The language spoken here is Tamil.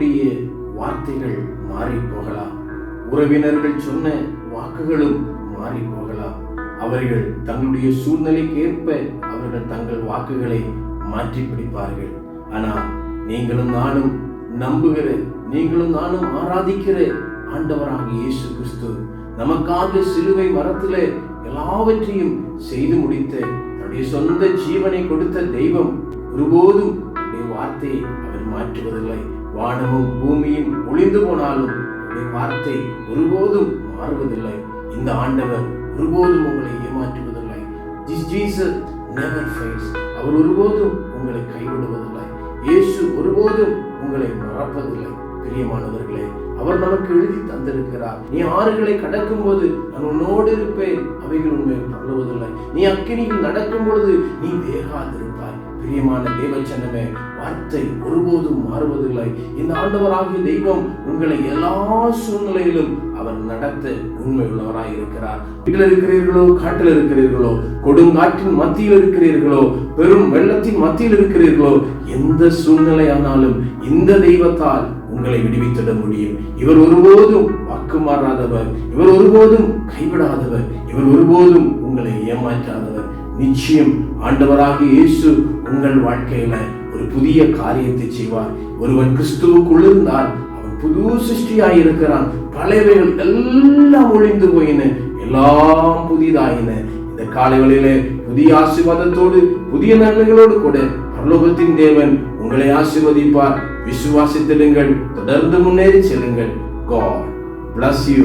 நம்முடைய வார்த்தைகள் மாறி போகலாம் உறவினர்கள் சொன்ன வாக்குகளும் மாறி போகலாம் அவர்கள் தங்களுடைய சூழ்நிலைக்கு ஏற்ப அவர்கள் தங்கள் வாக்குகளை மாற்றி பிடிப்பார்கள். ஆனால் நீங்களும் நானும் நம்புகிற நீங்களும் நானும் ஆராதிக்கிற ஆண்டவராக இயேசு கிறிஸ்து நமக்காக சிலுவை மரத்துல எல்லாவற்றையும் செய்து முடித்த தன்னுடைய சொந்த ஜீவனை கொடுத்த தெய்வம் ஒருபோதும் வார்த்தையை அவர் மாற்றுவதில்லை. வானமும் பூமியும் ஒளிந்து போனாலும் அவருடைய வார்த்தை ஒருபோதும் மாறுவதில்லை. இந்த ஆண்டவர் ஒருபோதும் உங்களை ஏமாற்றுவதில்லை. This Jesus never fails. அவர் ஒருபோதும் உங்களை பிரியமானவர்களே அவர் நமக்கு எழுதி தந்திருக்கிறார். நீ ஆறுகளை கடக்கும் போது நான் உன்னோடு இருப்பேன். அவைகள் உண்மை தள்ளுவதில்லை நீ அக்கினியில் நடக்கும் பொழுது நீ வேகாதிருப்பாய் பிரியமான தேவச்சனமே வார்த்தை ஒருபோதும் மாறுவதில்லை. இந்த ஆண்டவராகிய தெய்வம் உங்களை எல்லா சூழ்நிலையிலும் அவர் நடத்த உண்மை உள்ளவராய் இருக்கிறார். வீட்டில் இருக்கிறீர்களோ காட்டில் இருக்கிறீர்களோ கொடுங்காற்றின் மத்தியில் இருக்கிறீர்களோ பெரும் வெள்ளத்தின் மத்தியில் இருக்கிறீர்களோ எந்த சூழ்நிலையானாலும் இந்த தெய்வத்தால் உங்களை விடுவித்திட முடியும். இவர் ஒருபோதும் வாக்கு மாறாதவர் இவர் ஒருபோதும் கைவிடாதவர் இவர் ஒருபோதும் உங்களை ஏமாற்றாதவர். நிச்சயம் ஆண்டவராகிய இயேசு உங்கள் வாழ்க்கையில ஒரு புதிய காரியத்தை செய்வார். ஒருவன் கிறிஸ்துவுக்குள் இருந்தால் புது சிருஷ்டியாய் இருக்கிறான் பழையவைகள் எல்லாம் ஒழிந்து போயின. எல்லாம் புதிதாயின. இந்த காலைகளிலே புதிய ஆசீர்வாதத்தோடு புதிய நன்மைகளோடு கூட பரலோகத்தின் தேவன் உங்களை ஆசீர்வதிப்பார். விசுவாசித்திடுங்கள். தொடர்ந்து முன்னேறி செல்லுங்கள். God bless you.